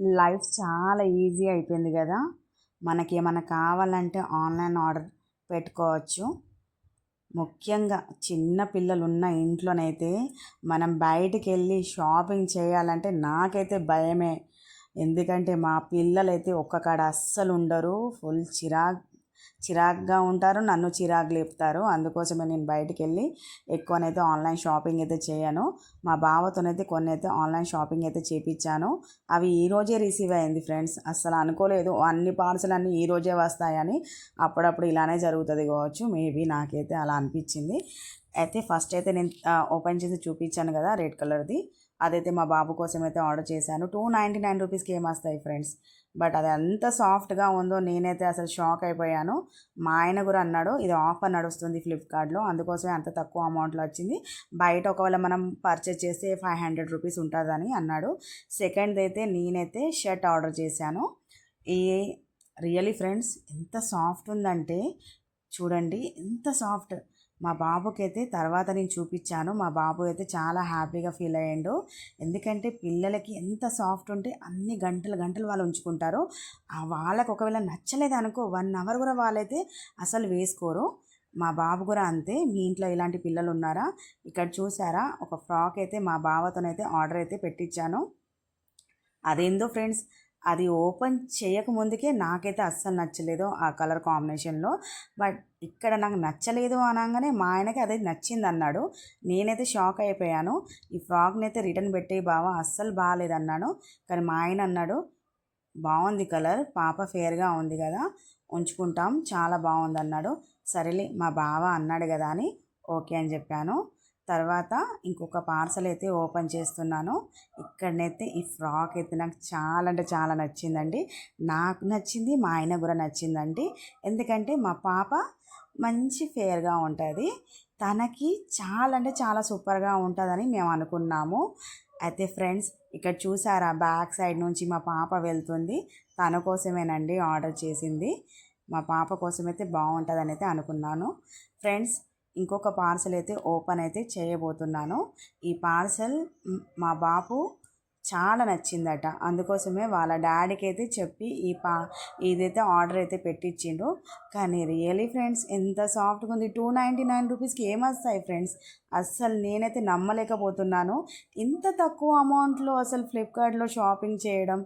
Life చాలా easy అయిపోయింది కదా. మనకి ఏమైనా కావాలంటే ఆన్లైన్ ఆర్డర్ పెట్టుకోవచ్చు. ముఖ్యంగా చిన్న పిల్లలు ఉన్న ఇంట్లోనైతే మనం బయటికి వెళ్ళి షాపింగ్ చేయాలంటే నాకైతే భయమే. ఎందుకంటే మా పిల్లలైతే ఒక్క కాడ అస్సలు ఉండరు. ఫుల్ చిరాక్ చిరాగ్గా ఉంటారు నన్ను చిరాకు లేపుతారు. అందుకోసమే నేను బయటికి వెళ్ళి ఎక్కువనైతే ఆన్లైన్ షాపింగ్ అయితే చేయను. మా బావతోనైతే కొన్ని అయితే ఆన్లైన్ షాపింగ్ అయితే చేపించాను అవి ఈరోజే రిసీవ్ అయింది ఫ్రెండ్స్. అస్సలు అనుకోలేదు. అన్ని పార్సల్ అన్నీ ఈ రోజే వస్తాయని అప్పుడప్పుడు ఇలానే జరుగుతుంది కావచ్చు. మేబీ నాకైతే అలా అనిపించింది అయితే ఫస్ట్ అయితే నేను ఓపెన్ చేసి చూపించాను కదా రెడ్ కలర్ది. అదైతే మా బాబు కోసం అయితే ఆర్డర్ చేశాను. టూ నైంటీ నైన్ రూపీస్కి ఏమొస్తాయి ఫ్రెండ్స్? బట్ అది ఎంత సాఫ్ట్గా ఉందో నేనైతే అసలు షాక్ అయిపోయాను. మా ఆయన కూడా అన్నాడు ఇది ఆఫర్ నడుస్తుంది ఫ్లిప్కార్ట్లో అందుకోసమే అంత తక్కువ అమౌంట్లో వచ్చింది. బయట ఒకవేళ మనం పర్చేస్ చేస్తే ఫైవ్ హండ్రెడ్ రూపీస్ ఉంటుందని అన్నాడు. సెకండ్ అయితే నేనైతే షర్ట్ ఆర్డర్ చేశాను. ఈ రియలీ ఫ్రెండ్స్ ఎంత సాఫ్ట్ ఉందంటే చూడండి ఎంత సాఫ్ట్. మా బాబుకి అయితే తర్వాత నేను చూపించాను. మా బాబు అయితే చాలా హ్యాపీగా ఫీల్ అయ్యాడు. ఎందుకంటే పిల్లలకి ఎంత సాఫ్ట్ ఉంటే అన్ని గంటలు గంటలు వాళ్ళు ఉంచుకుంటారు. వాళ్ళకి ఒకవేళ నచ్చలేదు అనుకో వన్ అవర్ కూడా వాళ్ళైతే అసలు వేసుకోరు. మా బాబు కూడా అంతే. మీ ఇంట్లో ఇలాంటి పిల్లలు ఉన్నారా? ఇక్కడ చూసారా? ఒక ఫ్రాక్ అయితే మా బావతోనైతే ఆర్డర్ అయితే పెట్టించాను. అదేందో ఫ్రెండ్స్ అది ఓపెన్ చేయకముందుకే నాకైతే అస్సలు నచ్చలేదు ఆ కలర్ కాంబినేషన్లో. బట్ ఇక్కడ నాకు నచ్చలేదు అనగానే మా ఆయనకి అది నచ్చింది అన్నాడు నేనైతే షాక్ అయిపోయాను. ఈ ఫ్రాక్ని అయితే రిటర్న్ పెట్టే బావా అస్సలు బాగాలేదన్నాను కానీ మా ఆయన అన్నాడు బాగుంది కలర్ పాప ఫేర్గా ఉంది కదా ఉంచుకుంటాం చాలా బాగుంది అన్నాడు సరేలే మా బావ అన్నాడు కదా అని ఓకే అని చెప్పాను. తర్వాత ఇంకొక పార్సల్ అయితే ఓపెన్ చేస్తున్నాను. ఇక్కడనైతే ఈ ఫ్రాక్ అయితే నాకు చాలా అంటే చాలా నచ్చిందండి. నాకు నచ్చింది మా ఆయన కూడా నచ్చిందండి. ఎందుకంటే మా పాప మంచి ఫేర్గా ఉంటుంది. తనకి చాలా అంటే చాలా సూపర్గా ఉంటుందని మేము అనుకున్నాము. అయితే ఫ్రెండ్స్ ఇక్కడ చూసారా? బ్యాక్ సైడ్ నుంచి మా పాప వెళ్తుంది. తన కోసమేనండి ఆర్డర్ చేసింది. మా పాప కోసమైతే బాగుంటుందని అయితే అనుకున్నాను. ఫ్రెండ్స్ ఇంకొక పార్సల్ అయితే ఓపెన్ అయితే చేయబోతున్నాను. ఈ పార్సల్ మా బాపు చాలా నచ్చిందట. అందుకోసమే వాళ్ళ డాడీకి అయితే చెప్పి ఈ పా ఇదైతే ఆర్డర్ అయితే పెట్టించిండు కానీ రియలీ ఫ్రెండ్స్ ఎంత సాఫ్ట్గా ఉంది. టూ నైంటీ నైన్ రూపీస్కి ఏమొస్తాయి ఫ్రెండ్స్? అస్సలు నేనైతే నమ్మలేకపోతున్నాను. ఇంత తక్కువ అమౌంట్లో అసలు ఫ్లిప్కార్ట్లో షాపింగ్ చేయడం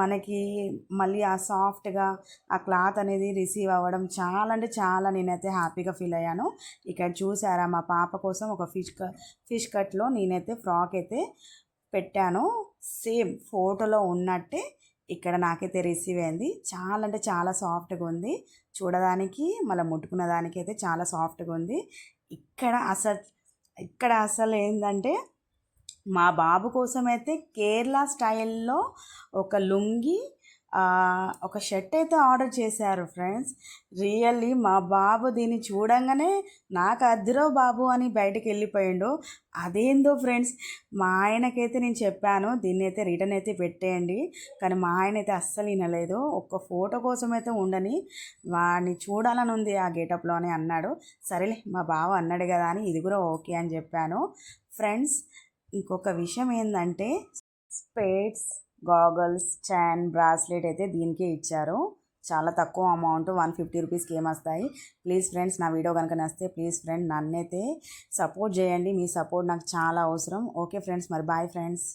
మనకి మళ్ళీ ఆ సాఫ్ట్గా ఆ క్లాత్ అనేది రిసీవ్ అవ్వడం చాలా అంటే చాలా నేనైతే హ్యాపీగా ఫీల్ అయ్యాను. ఇక్కడ చూసారా మా పాప కోసం ఒక ఫిష్ కట్ ఫిష్ కట్లో నేనైతే ఫ్రాక్ అయితే పెట్టాను. సేమ్ ఫోటోలో ఉన్నట్టే ఇక్కడ నాకైతే రిసీవ్ అయింది. చాలా అంటే చాలా సాఫ్ట్గా ఉంది. చూడడానికి మళ్ళీ ముట్టుకున్న దానికైతే చాలా సాఫ్ట్గా ఉంది. ఇక్కడ అసలు ఇక్కడ అసలు ఏంటంటే మా బాబు కోసం అయితే కేరళ స్టైల్లో ఒక లుంగి ఒక షర్ట్ అయితే ఆర్డర్ చేశారు ఫ్రెండ్స్. రియల్లీ మా బాబు దీన్ని చూడంగానే నాకు అద్దిరో బాబు అని బయటకు వెళ్ళిపోయిండు. అదేందో ఫ్రెండ్స్ మా ఆయనకైతే నేను చెప్పాను దీన్ని అయితే రిటర్న్ అయితే పెట్టేయండి. కానీ మా ఆయన అయితే అస్సలు వినలేదు. ఒక్క ఫోటో కోసం అయితే ఉండని వాడిని చూడాలని ఉంది ఆ గేటప్లో అని అన్నాడు. సరేలే మా బావ అన్నాడు కదా అని ఇది కూడా ఓకే అని చెప్పాను. ఫ్రెండ్స్ ఇంకొక విషయం ఏంటంటే స్పేట్స్ గాగల్స్ చైన్ బ్రాస్లెట్ అయితే దీనికే ఇచ్చారు. చాలా తక్కువ అమౌంట్ వన్ ఫిఫ్టీ రూపీస్కి ఏమొస్తాయి. ప్లీజ్ ఫ్రెండ్స్ నా వీడియో కనుక నస్తే ప్లీజ్ ఫ్రెండ్ నన్నైతే సపోర్ట్ చేయండి. మీ సపోర్ట్ నాకు చాలా అవసరం. ఓకే ఫ్రెండ్స్ మరి బాయ్ ఫ్రెండ్స్